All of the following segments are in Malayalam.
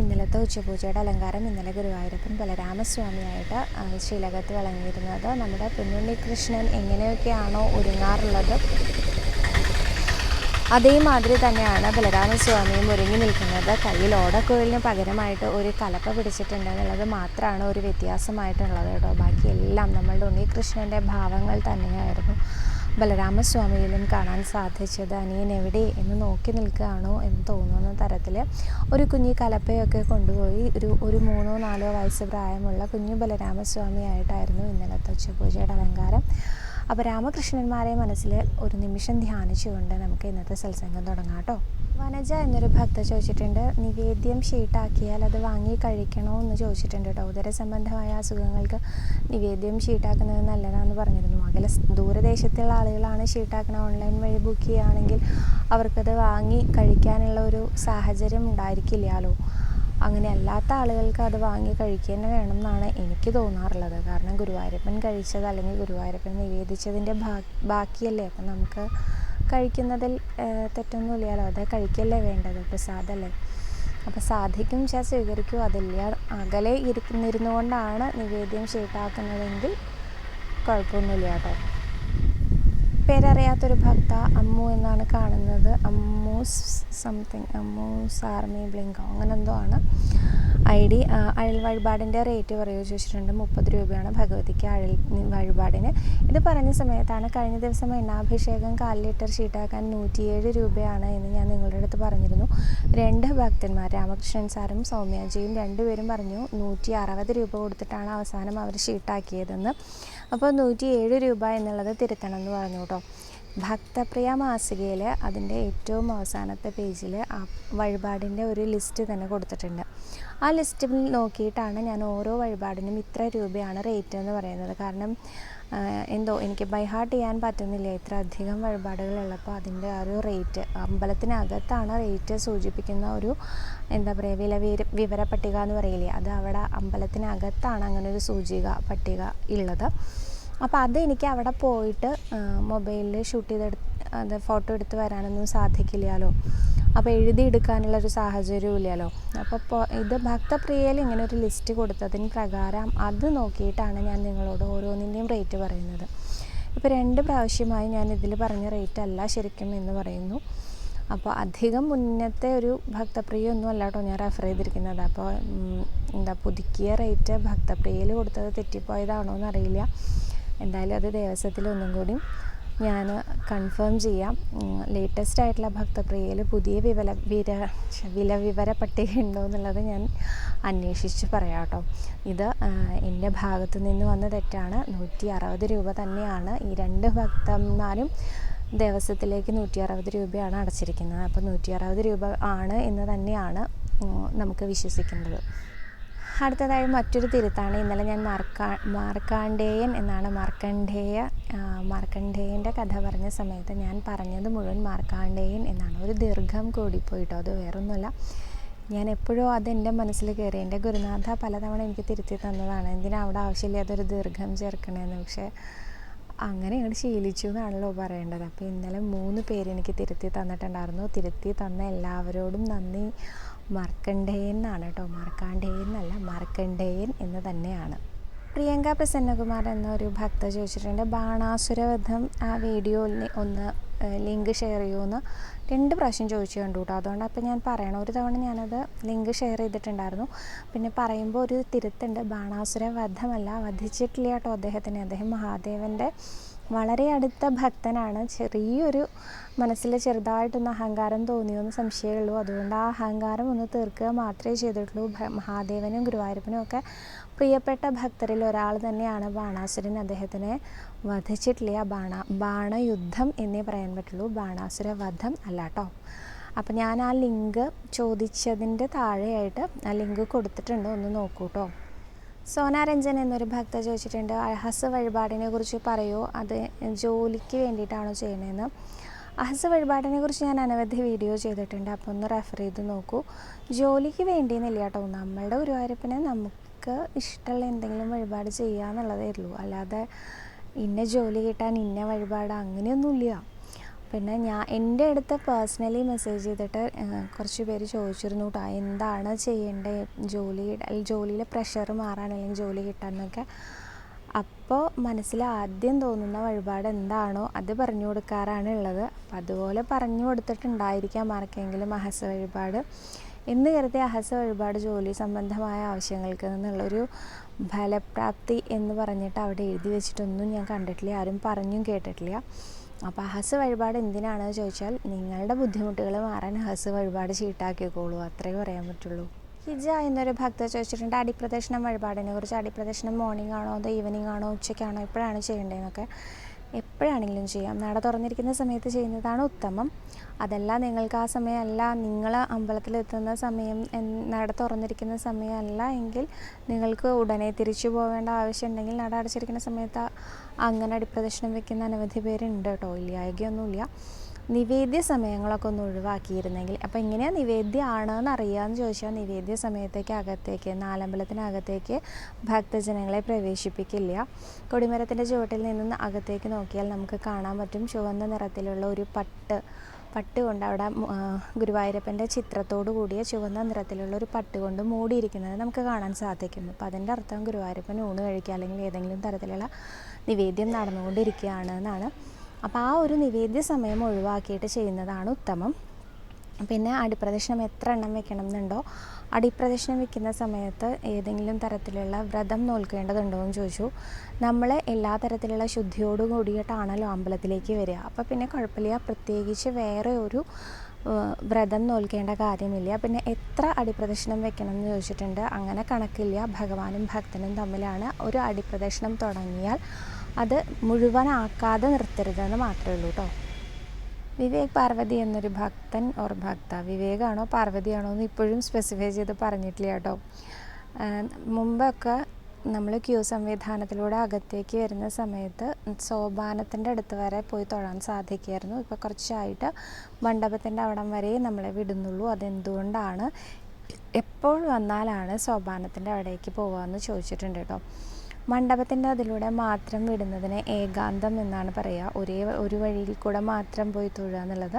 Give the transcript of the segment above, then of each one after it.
ഇന്നലത്തെ ഉച്ചപൂജയുടെ അലങ്കാരം ഇന്നലെ ഗുരുവായൂരപ്പൻ ബലരാമസ്വാമിയായിട്ട് ശ്രീലകത്ത് വിളങ്ങിയിരുന്നത് നമ്മുടെ പൊന്നുണ്ണി കൃഷ്ണൻ എങ്ങനെയൊക്കെയാണോ ഒരുങ്ങാറുള്ളത്? അതേമാതിരി തന്നെയാണ് ബലരാമസ്വാമിയും ഒരുങ്ങി നിൽക്കുന്നത്. കയ്യിൽ ഓടക്കുഴലിന് പകരമായിട്ട് ഒരു കലപ്പ പിടിച്ചിട്ടുണ്ട് എന്നുള്ളത് മാത്രമാണ് ഒരു വ്യത്യാസമായിട്ടുള്ളത് കേട്ടോ. ബാക്കിയെല്ലാം നമ്മളുടെ ഉണ്ണികൃഷ്ണന്റെ ഭാവങ്ങൾ തന്നെയായിരുന്നു. ബലരാമസ്വാമിയിലും കാണാൻ സാധിച്ചത് അനിയൻ എവിടെ എന്ന് നോക്കി നിൽക്കുകയാണോ എന്ന് തോന്നുന്ന തരത്തിൽ ഒരു കുഞ്ഞി കലപ്പയൊക്കെ കൊണ്ടുപോയി ഒരു ഒരു മൂന്നോ നാലോ വയസ്സ് പ്രായമുള്ള കുഞ്ഞു ബലരാമസ്വാമിയായിട്ടായിരുന്നു ഇന്നലത്തെ ഉച്ചപൂജയുടെ അലങ്കാരം. അപ്പോൾ രാമകൃഷ്ണന്മാരെ മനസ്സിൽ ഒരു നിമിഷം ധ്യാനിച്ചുകൊണ്ട് നമുക്ക് ഇന്നത്തെ സത്സംഗം തുടങ്ങാം കേട്ടോ. വനജ എന്നൊരു ഭക്ത ചോദിച്ചിട്ടുണ്ട് നിവേദ്യം ഷീട്ടാക്കിയാൽ അത് വാങ്ങി കഴിക്കണോ? എന്ന് ചോദിച്ചിട്ടുണ്ട് കേട്ടോ. ഉദര സംബന്ധമായ അസുഖങ്ങൾക്ക് നിവേദ്യം ഷീട്ടാക്കുന്നത് നല്ലതാണെന്ന് പറഞ്ഞിരുന്നു. അകല ദൂരദേശത്തുള്ള ആളുകളാണ് ഷീട്ടാക്കണ ഓൺലൈൻ വഴി ബുക്ക് ചെയ്യുകയാണെങ്കിൽ അവർക്കത് വാങ്ങി കഴിക്കാനുള്ള ഒരു സാഹചര്യം ഉണ്ടായിരിക്കില്ലല്ലോ. അങ്ങനെ അല്ലാത്ത ആളുകൾക്ക് അത് വാങ്ങി കഴിക്കുക തന്നെ വേണം എന്നാണ് എനിക്ക് തോന്നാറുള്ളത്. കാരണം ഗുരുവായൂരപ്പൻ കഴിച്ചത് അല്ലെങ്കിൽ ഗുരുവായൂരപ്പൻ നിവേദിച്ചതിന്റെ ബാക്കിയല്ലേ? അപ്പം നമുക്ക് കഴിക്കുന്നതിൽ തെറ്റൊന്നും ഇല്ലല്ലോ അത് കഴിക്കല്ലേ വേണ്ടത് പ്രസാദല്ലേ. അപ്പോൾ സാധിക്കും വെച്ചാൽ സ്വീകരിക്കൂ. അതില്ല. അകലെ ഇരിക്കുന്നിരുന്നു കൊണ്ടാണ് നിവേദ്യം ഷീട്ടാക്കുന്നതെങ്കിൽ കുഴപ്പമൊന്നുമില്ല കേട്ടോ. പേരറിയാത്തൊരു ഭക്ത അമ്മു എന്നാണ് കാണുന്നത്. അമ്മൂസ് സംതിങ് അമ്മൂസ് ആർമി ബ്ലിങ്കോ അങ്ങനെ എന്തോ ആണ്. ഐ ഡി അഴൽ വഴിപാടിന്റെ റേറ്റ് പറയുമോ ചോദിച്ചിട്ടുണ്ട്. മുപ്പത് രൂപയാണ് ഭഗവതിക്ക് അഴൽ വഴിപാടിന്. ഇത് പറഞ്ഞ സമയത്താണ് കഴിഞ്ഞ ദിവസം എണ്ണാഭിഷേകം കാൽ ലിറ്റർ ഷീട്ടാക്കാൻ നൂറ്റിയേഴ് രൂപയാണ് എന്ന് ഞാൻ നിങ്ങളുടെ അടുത്ത് പറഞ്ഞിരുന്നു. രണ്ട് ഭക്തന്മാർ രാമകൃഷ്ണൻ സാറും സൗമ്യാജിയും രണ്ടുപേരും പറഞ്ഞു നൂറ്റി അറുപത് രൂപ കൊടുത്തിട്ടാണ് അവസാനം അവർ ഷീട്ടാക്കിയതെന്ന്. അപ്പോൾ നൂറ്റി ഏഴ് രൂപ എന്നുള്ളത് തിരുത്തണം എന്ന് പറഞ്ഞു കേട്ടോ. ഭക്തപ്രിയ മാസികയിൽ അതിന്റെ ഏറ്റവും അവസാനത്തെ പേജിൽ ആ വഴിപാടിന്റെ ഒരു ലിസ്റ്റ് തന്നെ കൊടുത്തിട്ടുണ്ട്. ആ ലിസ്റ്റിൽ നോക്കിയിട്ടാണ് ഞാൻ ഓരോ വഴിപാടിനും ഇത്ര രൂപയാണ് റേറ്റ് എന്ന് പറയുന്നത്. കാരണം എന്തോ എനിക്ക് ബൈ ഹാർട്ട് ചെയ്യാൻ പറ്റുന്നില്ല ഇത്ര അധികം വഴിപാടുകളുള്ളപ്പോൾ അതിന്റെ ആ ഒരു റേറ്റ് അമ്പലത്തിനകത്താണ് റേറ്റ് സൂചിപ്പിക്കുന്ന ഒരു എന്താ പറയുക വില വിവര പട്ടിക എന്ന് പറയില്ലേ? അത് അവിടെ അമ്പലത്തിനകത്താണ് അങ്ങനെ ഒരു സൂചിക പട്ടിക ഉള്ളത്. അപ്പോൾ അത് എനിക്ക് അവിടെ പോയിട്ട് മൊബൈലിൽ ഷൂട്ട് ചെയ്തെടുത്ത് അത് ഫോട്ടോ എടുത്ത് വരാനൊന്നും സാധിക്കില്ലല്ലോ. അപ്പോൾ എഴുതി എഴുതിയെടുക്കാനുള്ളൊരു സാഹചര്യവും ഇല്ലല്ലോ അപ്പോൾ ഇത് ഭക്തപ്രിയയിൽ ഇങ്ങനെ ഒരു ലിസ്റ്റ് കൊടുത്തതിന് പ്രകാരം അത് നോക്കിയിട്ടാണ് ഞാൻ നിങ്ങളോട് ഓരോന്നിന്റെയും റേറ്റ് പറയുന്നത്. ഇപ്പോൾ രണ്ട് പ്രാവശ്യമായി ഞാൻ ഇതിൽ പറഞ്ഞ റേറ്റ് അല്ല ശരിക്കും എന്ന് പറയുന്നു. അപ്പോൾ അധികം മുന്നത്തെ ഒരു ഭക്തപ്രിയ ഒന്നും അല്ല കേട്ടോ ഞാൻ റെഫർ ചെയ്തിരിക്കുന്നത്. അപ്പോൾ എന്താ പുതുക്കിയ റേറ്റ് ഭക്തപ്രിയയിൽ കൊടുത്തത് തെറ്റിപ്പോയതാണോ എന്നറിയില്ല എന്തായാലും അത് ദേവസ്വത്തിൽ ഒന്നും കൂടി ഞാൻ കൺഫേം ചെയ്യാം. ലേറ്റസ്റ്റ് ആയിട്ടുള്ള ഭക്തപ്രിയയിൽ പുതിയ വിവര വിര വില വിവര പട്ടിക ഉണ്ടോ എന്നുള്ളത് ഞാൻ അന്വേഷിച്ച് പറയാം കേട്ടോ. ഇത് എന്റെ ഭാഗത്തു നിന്ന് വന്ന തെറ്റാണ്. നൂറ്റി അറുപത് രൂപ തന്നെയാണ് ഈ രണ്ട് ഭക്തന്മാരും ദിവസത്തിലേക്ക് നൂറ്റി അറുപത് രൂപയാണ് അടച്ചിരിക്കുന്നത്. അപ്പോൾ നൂറ്റി അറുപത് രൂപ ആണ് എന്ന് തന്നെയാണ് നമുക്ക് വിശ്വസിക്കേണ്ടത്. അടുത്തതായി മറ്റൊരു തിരുത്താണ് ഇന്നലെ ഞാൻ മാർക്കാ മാർക്കാണ്ഡേയൻ എന്നാണ് മാർക്കണ്ഡേയ മാർക്കണ്ഡേയന്റെ കഥ പറഞ്ഞ സമയത്ത് ഞാൻ പറഞ്ഞത് മുഴുവൻ മാർക്കാണ്ഡേയൻ എന്നാണ്. ഒരു ദീർഘം കൂടിപ്പോയിട്ടോ അത് വേറൊന്നുമല്ല. ഞാൻ എപ്പോഴും അത് എന്റെ മനസ്സിൽ കയറി എന്റെ ഗുരുനാഥ പലതവണ എനിക്ക് തിരുത്തി തന്നതാണ്. എന്തിനാ അവിടെ ആവശ്യമില്ലാതെ ഒരു ദീർഘം ചേർക്കണേന്ന്? പക്ഷേ അങ്ങനെ അങ്ങോട്ട് ശീലിച്ചു എന്നാണല്ലോ പറയേണ്ടത്. അപ്പോൾ ഇന്നലെ മൂന്ന് പേര് എനിക്ക് തിരുത്തി തന്നിട്ടുണ്ടായിരുന്നു. തിരുത്തി തന്ന എല്ലാവരോടും നന്ദി. മാർക്കണ്ഡേയൻ എന്നാണ് കേട്ടോ. മാർക്കാണ്ഡേയൻ എന്നല്ല മാർക്കണ്ഡേയൻ എന്ന് തന്നെയാണ്. പ്രിയങ്ക പ്രസന്നകുമാർ എന്നൊരു ഭക്ത ചോദിച്ചിട്ടുണ്ട്. ബാണാസുരവധം ആ വീഡിയോയിൽ ഒന്ന് ലിങ്ക് ഷെയർ ചെയ്യുമെന്ന് രണ്ട് പ്രാവശ്യം ചോദിച്ചു കണ്ടു കേട്ടോ. അതുകൊണ്ട് അപ്പോൾ ഞാൻ പറയണം. ഒരു തവണ ഞാനത് ലിങ്ക് ഷെയർ ചെയ്തിട്ടുണ്ടായിരുന്നു. പിന്നെ പറയുമ്പോൾ ഒരു തിരുത്തുണ്ട്. ബാണാസുര വധമല്ല വധിച്ചിട്ടില്ല കേട്ടോ അദ്ദേഹത്തിന്. അദ്ദേഹം മഹാദേവന്റെ വളരെ അടുത്ത ഭക്തനാണ്. ചെറിയൊരു മനസ്സിൽ ചെറുതായിട്ടൊന്ന് അഹങ്കാരം തോന്നിയെന്ന് സംശയമുള്ളൂ അതുകൊണ്ട് ആ അഹങ്കാരം ഒന്ന് തീർക്കുക മാത്രമേ ചെയ്തിട്ടുള്ളൂ. മഹാദേവനും ഗുരുവായൂരപ്പനും ഒക്കെ പ്രിയപ്പെട്ട ഭക്തരിൽ ഒരാൾ തന്നെയാണ് ബാണാസുരൻ. അദ്ദേഹത്തിനെ വധിച്ചിട്ടില്ല? ബാണ ബാണയുദ്ധം എന്നേ പറയാൻ പറ്റുള്ളൂ. ബാണാസുര വധം അല്ല കേട്ടോ അപ്പം ഞാൻ ആ ലിങ്ക് ചോദിച്ചതിന്റെ താഴെയായിട്ട് ആ ലിങ്ക് കൊടുത്തിട്ടുണ്ട്. ഒന്ന് നോക്കൂ കേട്ടോ സോന രഞ്ജൻ എന്നൊരു ഭക്ത ചോദിച്ചിട്ടുണ്ട് അഹസ വഴിപാടിനെ കുറിച്ച് പറയൂ അത് ജോലിക്ക് വേണ്ടിയിട്ടാണോ ചെയ്യണതെന്ന് അഹസ വഴിപാടിനെ കുറിച്ച് ഞാൻ അനവധി വീഡിയോ ചെയ്തിട്ടുണ്ട് അപ്പോൾ ഒന്ന് റെഫർ ചെയ്ത് നോക്കൂ. ജോലിക്ക് വേണ്ടിയെന്നില്ല കേട്ടോ നമ്മളുടെ ഗുരുവായൂരപ്പനെ നമുക്ക് ഇഷ്ടമുള്ള എന്തെങ്കിലും വഴിപാട് ചെയ്യുക എന്നുള്ളതേ ഉള്ളൂ. അല്ലാതെ ഇന്ന ജോലി കിട്ടാൻ ഇന്ന വഴിപാട് അങ്ങനെയൊന്നുമില്ല. പിന്നെ ഞാൻ എന്റെ അടുത്ത് പേഴ്സണലി മെസ്സേജ് ചെയ്തിട്ട് കുറച്ച് പേര് ചോദിച്ചിരുന്നു കേട്ടോ എന്താണ് ചെയ്യേണ്ടത് ജോലി ജോലിയിലെ പ്രഷർ മാറാൻ അല്ലെങ്കിൽ ജോലി കിട്ടാനൊക്കെ അപ്പോൾ മനസ്സിൽ ആദ്യം തോന്നുന്ന വഴിപാട് എന്താണോ അത് പറഞ്ഞു കൊടുക്കാറാണ് ഉള്ളത്. അപ്പം അതുപോലെ പറഞ്ഞു കൊടുത്തിട്ടുണ്ടായിരിക്കാം ആർക്കെങ്കിലും അഹസ വഴിപാട്. എന്ന് കരുതി അഹസ വഴിപാട് ജോലി സംബന്ധമായ ആവശ്യങ്ങൾക്ക് നിന്നുള്ളൊരു ഫലപ്രാപ്തി എന്ന് പറഞ്ഞിട്ട് അവിടെ എഴുതി വെച്ചിട്ടൊന്നും ഞാൻ കണ്ടിട്ടില്ല. ആരും പറഞ്ഞും കേട്ടിട്ടില്ല. അപ്പോൾ അഹസ് വഴിപാട് എന്തിനാണെന്ന് ചോദിച്ചാൽ നിങ്ങളുടെ ബുദ്ധിമുട്ടുകൾ മാറാൻ അഹസ് വഴിപാട് ചീട്ടാക്കിക്കോളൂ അത്രേ പറയാൻ പറ്റുള്ളൂ. ഹിജ എന്നൊരു ഭക്ത ചോദിച്ചിട്ടുണ്ട് അടിപ്രദക്ഷിണം വഴിപാടിനെ കുറിച്ച് അടിപ്രദക്ഷിണം മോർണിംഗ് ആണോ അതോ ഈവനിങ് ആണോ ഉച്ചയ്ക്കാണോ എപ്പോഴാണ് ചെയ്യേണ്ടതെന്നൊക്കെ. എപ്പോഴാണെങ്കിലും ചെയ്യാം. നട തുറന്നിരിക്കുന്ന സമയത്ത് ചെയ്യുന്നതാണ് ഉത്തമം. അതല്ല നിങ്ങൾക്ക് ആ സമയമല്ല നിങ്ങൾ അമ്പലത്തിലെത്തുന്ന സമയം നട തുറന്നിരിക്കുന്ന സമയമല്ല എങ്കിൽ നിങ്ങൾക്ക് ഉടനെ തിരിച്ചു പോവേണ്ട ആവശ്യമുണ്ടെങ്കിൽ നട അടച്ചിരിക്കുന്ന സമയത്ത് അങ്ങനെ അടിപ്രദക്ഷിണം വെക്കുന്ന അനവധി പേരുണ്ട് കേട്ടോ. ഇല്ലായകയൊന്നുമില്ല നിവേദ്യ സമയങ്ങളൊക്കെ ഒന്ന് ഒഴിവാക്കിയിരുന്നെങ്കിൽ. അപ്പോൾ ഇങ്ങനെയാണ് നിവേദ്യമാണെന്ന് അറിയാമെന്ന് ചോദിച്ചാൽ നിവേദ്യ സമയത്തേക്ക് അകത്തേക്ക് നാലമ്പലത്തിനകത്തേക്ക് ഭക്തജനങ്ങളെ പ്രവേശിപ്പിക്കില്ല. കൊടിമരത്തിന്റെ ചുവട്ടിൽ നിന്ന് അകത്തേക്ക് നോക്കിയാൽ നമുക്ക് കാണാൻ പറ്റും. ചുവന്ന നിറത്തിലുള്ള ഒരു പട്ട് പട്ട് കൊണ്ട് അവിടെ ഗുരുവായൂരപ്പന്റെ ചിത്രത്തോടു കൂടിയ ചുവന്ന നിറത്തിലുള്ള ഒരു പട്ട് കൊണ്ട് മൂടിയിരിക്കുന്നത് നമുക്ക് കാണാൻ സാധിക്കും അപ്പോൾ അതിന്റെ അർത്ഥം ഗുരുവായൂരപ്പൻ ഊണ് കഴിക്കുക അല്ലെങ്കിൽ ഏതെങ്കിലും തരത്തിലുള്ള നിവേദ്യം നടന്നുകൊണ്ടിരിക്കുകയാണ് എന്നാണ്. അപ്പോൾ ആ ഒരു നിവേദ്യ സമയം ഒഴിവാക്കിയിട്ട് ചെയ്യുന്നതാണ് ഉത്തമം. പിന്നെ അടിപ്രദക്ഷിണം എത്ര എണ്ണം വെക്കണം എന്നുണ്ടോ? അടിപ്രദക്ഷിണം വെക്കുന്ന സമയത്ത് ഏതെങ്കിലും തരത്തിലുള്ള വ്രതം നോൽക്കേണ്ടതുണ്ടോ എന്ന് ചോദിച്ചു. നമ്മൾ എല്ലാ തരത്തിലുള്ള ശുദ്ധിയോട് കൂടിയിട്ടാണല്ലോ അമ്പലത്തിലേക്ക് വരിക. അപ്പോൾ പിന്നെ കുഴപ്പമില്ല. പ്രത്യേകിച്ച് വേറെ ഒരു വ്രതം നോൽക്കേണ്ട കാര്യമില്ല. പിന്നെ എത്ര അടിപ്രദക്ഷിണം വെക്കണം എന്ന് ചോദിച്ചിട്ടുണ്ട്. അങ്ങനെ കണക്കില്ല. ഭഗവാനും ഭക്തനും തമ്മിലാണ് ഒരു അടിപ്രദക്ഷിണം തുടങ്ങിയാൽ അത് മുഴുവനാക്കാതെ നിർത്തരുതെന്ന് മാത്രമേ ഉള്ളൂ കേട്ടോ വിവേക് പാർവതി എന്നൊരു ഭക്തൻ ഓർ ഭക്ത വിവേകാണോ പാർവതിയാണോ എന്ന് ഇപ്പോഴും സ്പെസിഫൈ ചെയ്ത് പറഞ്ഞിട്ടില്ല കേട്ടോ മുമ്പൊക്കെ നമ്മൾ ക്യൂ സംവിധാനത്തിലൂടെ അകത്തേക്ക് വരുന്ന സമയത്ത് സോപാനത്തിന്റെ അടുത്ത് വരെ പോയി തൊഴാൻ സാധിക്കുമായിരുന്നു ഇപ്പോൾ കുറച്ചായിട്ട് മണ്ഡപത്തിന്റെ അവിടം വരെ നമ്മളെ വിടുന്നുള്ളൂ. അതെന്തുകൊണ്ടാണ്? എപ്പോൾ വന്നാലാണ് സോപാനത്തിന്റെ അവിടേക്ക് പോകുക എന്ന് ചോദിച്ചിട്ടുണ്ട് കേട്ടോ മണ്ഡപത്തിന്റെ അതിലൂടെ മാത്രം വിടുന്നതിന് ഏകാന്തം എന്നാണ് പറയുക. ഒരേ ഒരു വഴിയിൽ കൂടെ മാത്രം പോയി തൊഴുക എന്നുള്ളത്.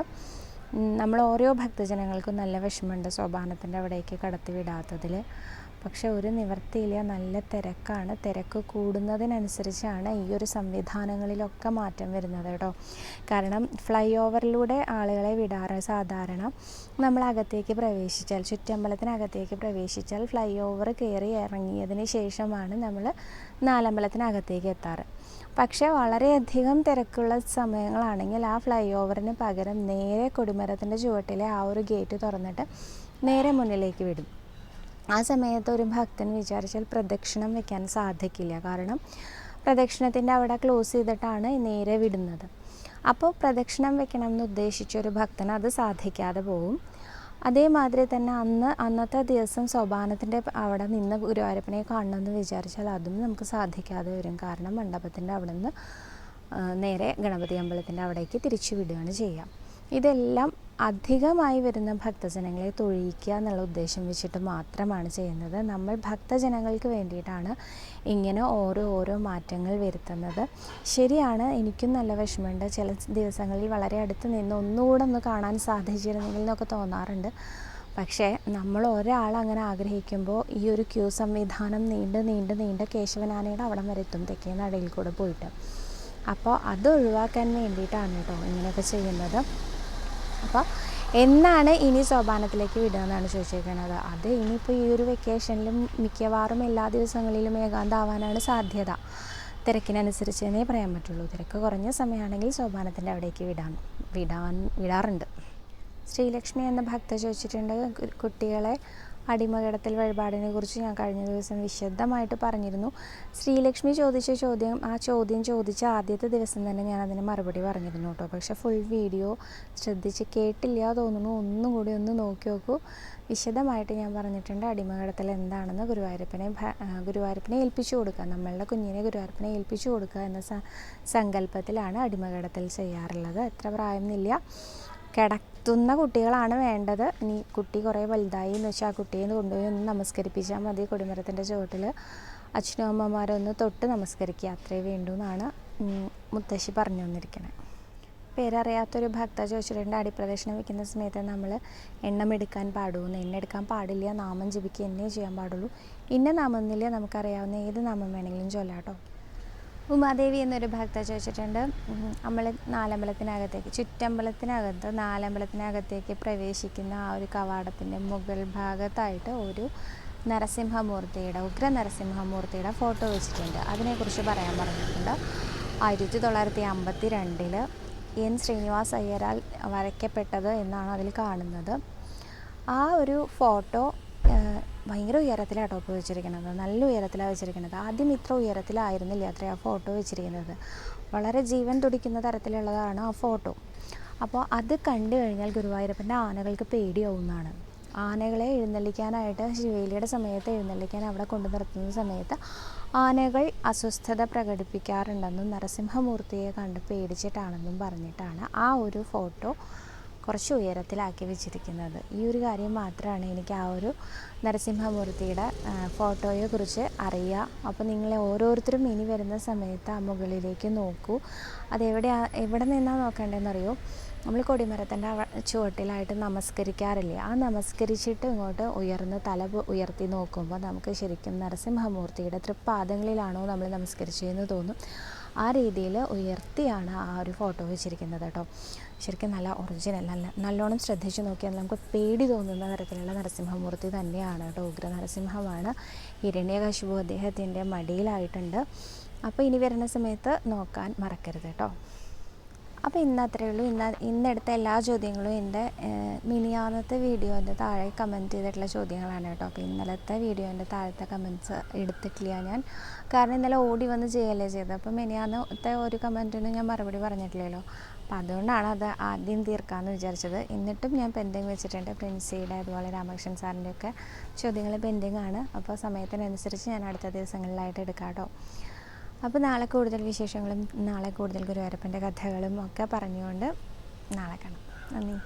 നമ്മൾ ഓരോ ഭക്തജനങ്ങൾക്കും നല്ല വിഷമമുണ്ട് സോപാനത്തിന്റെ അവിടേക്ക് കടത്തി വിടാത്തതിൽ. പക്ഷെ ഒരു നിവർത്തിയില്ല. നല്ല തിരക്കാണ്. തിരക്ക് കൂടുന്നതിനനുസരിച്ചാണ് ഈ ഒരു സംവിധാനങ്ങളിലൊക്കെ മാറ്റം വരുന്നത് കേട്ടോ. കാരണം ഫ്ലൈ ഓവറിലൂടെ ആളുകളെ വിടാറ് സാധാരണ നമ്മൾ അകത്തേക്ക് പ്രവേശിച്ചാൽ ചുറ്റമ്പലത്തിനകത്തേക്ക് പ്രവേശിച്ചാൽ ഫ്ലൈ ഓവർ കയറി ഇറങ്ങിയതിന് ശേഷമാണ് നമ്മൾ നാലമ്പലത്തിനകത്തേക്ക് എത്താറ്. പക്ഷേ വളരെയധികം തിരക്കുള്ള സമയങ്ങളാണെങ്കിൽ ആ ഫ്ലൈ ഓവറിന് പകരം നേരെ കൊടിമരത്തിന്റെ ചുവട്ടിലെ ആ ഒരു ഗേറ്റ് തുറന്നിട്ട് നേരെ മുന്നിലേക്ക് വിടും. ആ സമയത്ത് ഒരു ഭക്തൻ വിചാരിച്ചാൽ പ്രദക്ഷിണം വെക്കാൻ സാധിക്കില്ല. കാരണം പ്രദക്ഷിണത്തിന്റെ അവിടെ ക്ലോസ് ചെയ്തിട്ടാണ് നേരെ വിടുന്നത്. അപ്പോൾ പ്രദക്ഷിണം വെക്കണം എന്ന് ഉദ്ദേശിച്ച ഒരു ഭക്തൻ അത് സാധിക്കാതെ പോകും അതേമാതിരി തന്നെ അന്ന് അന്നത്തെ ദിവസം സോപാനത്തിന്റെ അവിടെ നിന്ന് ഗുരുവായൂരപ്പനെ കാണണമെന്ന് വിചാരിച്ചാൽ അതും നമുക്ക് സാധിക്കാതെ വരും. കാരണം മണ്ഡപത്തിന്റെ അവിടെ നിന്ന് നേരെ ഗണപതി അമ്പലത്തിന്റെ അവിടേക്ക് തിരിച്ചു വിടുകയാണ് ചെയ്യുക ഇതെല്ലാം അധികമായി വരുന്ന ഭക്തജനങ്ങളെ തൊഴിയിക്കുക എന്നുള്ള ഉദ്ദേശം വെച്ചിട്ട് മാത്രമാണ് ചെയ്യുന്നത്. നമ്മൾ ഭക്തജനങ്ങൾക്ക് വേണ്ടിയിട്ടാണ് ഇങ്ങനെ ഓരോ ഓരോ മാറ്റങ്ങൾ വരുത്തുന്നത്. ശരിയാണ് എനിക്കും നല്ല വിഷമമുണ്ട്. ചില ദിവസങ്ങളിൽ വളരെ അടുത്ത് നിന്ന് ഒന്നുകൂടെ ഒന്ന് കാണാൻ സാധിച്ചിരുന്നെങ്കിൽ എന്നൊക്കെ തോന്നാറുണ്ട്. പക്ഷേ നമ്മൾ ഒരാൾ അങ്ങനെ ആഗ്രഹിക്കുമ്പോൾ ഈ ഒരു ക്യൂ സംവിധാനം നീണ്ട് നീണ്ട് നീണ്ട് കേശവനാനയുടെ അവിടം വരെ എത്തും തെക്കേ നടയിൽ കൂടെ പോയിട്ട്. അപ്പോൾ അത് ഒഴിവാക്കാൻ വേണ്ടിയിട്ടാണ് കേട്ടോ ഇങ്ങനെയൊക്കെ ചെയ്യുന്നത്. അപ്പോൾ എന്നാണ് ഇനി സോപാനത്തിലേക്ക് വിടുക എന്നാണ് ചോദിച്ചേക്കുന്നത്. അത് ഇനിയിപ്പോൾ ഈ ഒരു വെക്കേഷനിലും മിക്കവാറും എല്ലാ ദിവസങ്ങളിലും ഏകാന്താവാനാണ് സാധ്യത. തിരക്കിനനുസരിച്ച് എന്നേ പറയാൻ പറ്റുള്ളൂ. തിരക്ക് കുറഞ്ഞ സമയമാണെങ്കിൽ സോപാനത്തിന്റെ അവിടേക്ക് വിടാൻ വിടാൻ വിടാറുണ്ട്. ശ്രീലക്ഷ്മി എന്ന ഭക്ത ചോദിച്ചിട്ടുണ്ട് കുട്ടികളെ അടിമകടത്തിൽ വഴിപാടിനെ കുറിച്ച് ഞാൻ കഴിഞ്ഞ ദിവസം വിശദമായിട്ട് പറഞ്ഞിരുന്നു. ശ്രീലക്ഷ്മി ചോദിച്ച ചോദ്യം ആ ചോദ്യം ചോദിച്ച ആദ്യത്തെ ദിവസം തന്നെ ഞാൻ അതിന് മറുപടി പറഞ്ഞിരുന്നു കേട്ടോ. പക്ഷെ ഫുൾ വീഡിയോ ശ്രദ്ധിച്ച് കേട്ടില്ല തോന്നുന്നു. ഒന്നും കൂടി ഒന്ന് നോക്കി നോക്കൂ. വിശദമായിട്ട് ഞാൻ പറഞ്ഞിട്ടുണ്ട് അടിമകടത്തിൽ എന്താണെന്ന് ഗുരുവായൂരപ്പനെ ഗുരുവായൂരപ്പനെ ഏൽപ്പിച്ചു കൊടുക്കുക. നമ്മളുടെ കുഞ്ഞിനെ ഗുരുവായൂരപ്പനെ ഏൽപ്പിച്ചു കൊടുക്കുക എന്ന സങ്കല്പത്തിലാണ് അടിമകടത്തിൽ ചെയ്യാറുള്ളത്. എത്ര പ്രായമെന്നില്ല കിടത്തുന്ന കുട്ടികളാണ് വേണ്ടത്. ഇനി കുട്ടി കുറേ വലുതായി എന്ന് വെച്ചാൽ ആ കുട്ടിയെ കൊണ്ടുപോയി ഒന്ന് നമസ്കരിപ്പിച്ചാൽ മതി. കൊടിമരത്തിന്റെ ചുവട്ടിൽ അച്ഛനും അമ്മമാരൊന്ന് തൊട്ട് നമസ്കരിക്കുക. അത്രേ വേണ്ടൂ എന്നാണ് മുത്തശ്ശി പറഞ്ഞു തന്നിരിക്കണേ പേരറിയാത്തൊരു ഭക്ത ചോദിച്ചിട്ടുണ്ട് അടിപ്രദക്ഷിണം വെക്കുന്ന സമയത്ത് നമ്മൾ എണ്ണം എടുക്കാൻ പാടുമെന്ന് എണ്ണ എടുക്കാൻ പാടില്ല. നാമം ജപിക്കുക എന്നേ ചെയ്യാൻ പാടുള്ളൂ. ഇന്ന നാമം എന്നില്ല നമുക്കറിയാവുന്ന. ഏത് നാമം വേണമെങ്കിലും ചൊല്ലാട്ടോ ഉമാദേവി എന്നൊരു ഭക്ത ചോദിച്ചിട്ടുണ്ട്. നമ്മൾ നാലമ്പലത്തിനകത്തേക്ക് ചുറ്റമ്പലത്തിനകത്ത് നാലമ്പലത്തിനകത്തേക്ക് പ്രവേശിക്കുന്ന ആ ഒരു കവാടത്തിന്റെ മുകൾ ഭാഗത്തായിട്ട് ഒരു നരസിംഹമൂർത്തിയുടെ ഉഗ്ര നരസിംഹമൂർത്തിയുടെ ഫോട്ടോ വെച്ചിട്ടുണ്ട്. അതിനെക്കുറിച്ച് പറയാൻ പറഞ്ഞിട്ടുണ്ട്. ആയിരത്തി തൊള്ളായിരത്തി അമ്പത്തി രണ്ടിൽ എൻ ശ്രീനിവാസ് അയ്യരാൽ വരയ്ക്കപ്പെട്ടത് എന്നാണ് അതിൽ കാണുന്നത്. ആ ഒരു ഫോട്ടോ ഭയങ്കര ഉയരത്തിലാണ് ടോപ്പ് വെച്ചിരിക്കുന്നത്. നല്ല ഉയരത്തിലാണ് വെച്ചിരിക്കുന്നത്. ആദ്യം ഇത്ര ഉയരത്തിലായിരുന്നില്ല അത്ര ആ ഫോട്ടോ വെച്ചിരിക്കുന്നത്. വളരെ ജീവൻ തുടിക്കുന്ന തരത്തിലുള്ളതാണ് ആ ഫോട്ടോ. അപ്പോൾ അത് കണ്ടു കഴിഞ്ഞാൽ ഗുരുവായൂരപ്പന്റെ ആനകൾക്ക് പേടിയാവുന്നതാണ്. ആനകളെ എഴുന്നള്ളിക്കാനായിട്ട് ശിവേലിയുടെ സമയത്ത് എഴുന്നള്ളിക്കാൻ അവിടെ കൊണ്ടു നിർത്തുന്ന സമയത്ത് ആനകൾ അസ്വസ്ഥത പ്രകടിപ്പിക്കാറുണ്ടെന്നും നരസിംഹമൂർത്തിയെ കണ്ട് പേടിച്ചിട്ടാണെന്നും പറഞ്ഞിട്ടാണ് ആ ഒരു ഫോട്ടോ കുറച്ച് ഉയരത്തിലാക്കി വെച്ചിരിക്കുന്നത്. ഈ ഒരു കാര്യം മാത്രമാണ് എനിക്ക് ആ ഒരു നരസിംഹമൂർത്തിയുടെ ഫോട്ടോയെ കുറിച്ച് അറിയുക അപ്പോൾ നിങ്ങളെ ഓരോരുത്തരും ഇനി വരുന്ന സമയത്ത് ആ മുകളിലേക്ക് നോക്കൂ. അതെവിടെ എവിടെ നിന്നാണ് നോക്കേണ്ടതെന്നറിയോ? നമ്മൾ കൊടിമരത്തിന്റെ ചുവട്ടിലായിട്ട് നമസ്കരിക്കാറില്ലേ? ആ നമസ്കരിച്ചിട്ട് ഇങ്ങോട്ട് ഉയർന്ന് തല ഉയർത്തി നോക്കുമ്പോൾ നമുക്ക് ശരിക്കും നരസിംഹമൂർത്തിയുടെ തൃപ്പാദങ്ങളിലാണോ നമ്മൾ നമസ്കരിച്ചതെന്ന് തോന്നും. ആ രീതിയിൽ ഉയർത്തിയാണ് ആ ഒരു ഫോട്ടോ വെച്ചിരിക്കുന്നത് കേട്ടോ. ശരിക്കും നല്ല ഒറിജിനൽ നല്ല നല്ലോണം ശ്രദ്ധിച്ച് നോക്കിയാൽ നമുക്ക് പേടി തോന്നുന്ന തരത്തിലുള്ള നരസിംഹമൂർത്തി തന്നെയാണ് കേട്ടോ ഉഗ്ര നരസിംഹമാണ് ഹിരണ്യകശിപു അദ്ദേഹത്തിന്റെ മടിയിലായിട്ടുണ്ട്. അപ്പോൾ ഇനി വരുന്ന സമയത്ത് നോക്കാൻ മറക്കരുത് കേട്ടോ. അപ്പോൾ ഇന്ന് അത്രയേ ഉള്ളൂ. ഇന്ന് ഇന്നെടുത്ത എല്ലാ ചോദ്യങ്ങളും എന്റെ മിനിയാന്നത്തെ വീഡിയോന്റെ താഴെ കമന്റ് ചെയ്തിട്ടുള്ള ചോദ്യങ്ങളാണ് കേട്ടോ. അപ്പോൾ ഇന്നലത്തെ വീഡിയോന്റെ താഴത്തെ കമന്റ്സ് എടുത്തിട്ടില്ല ഞാൻ. കാരണം ഇന്നലെ ഓടി വന്ന് ചെയ്യല്ലേ ചെയ്തത്. അപ്പോൾ മിനിയാന്നത്തെ ഒരു കമന്റിനും ഞാൻ മറുപടി പറഞ്ഞിട്ടില്ലല്ലോ. അപ്പോൾ അതുകൊണ്ടാണ് അത് ആദ്യം തീർക്കാമെന്ന് വിചാരിച്ചത്. എന്നിട്ടും ഞാൻ പെൻഡിങ് വെച്ചിട്ടുണ്ട്. പ്രിൻസിയുടെ അതുപോലെ രാമകൃഷ്ണൻ സാറിന്റെ ഒക്കെ ചോദ്യങ്ങൾ പെൻഡിങ് ആണ്. അപ്പോൾ സമയത്തിനനുസരിച്ച് ഞാൻ അടുത്ത ദിവസങ്ങളിലായിട്ട് എടുക്കാം അപ്പോൾ നാളെ കൂടുതൽ വിശേഷങ്ങളും നാളെ കൂടുതൽ ഗുരുവായൂരപ്പന്റെ കഥകളും ഒക്കെ പറഞ്ഞുകൊണ്ട് നാളെ കാണാം. നന്ദി.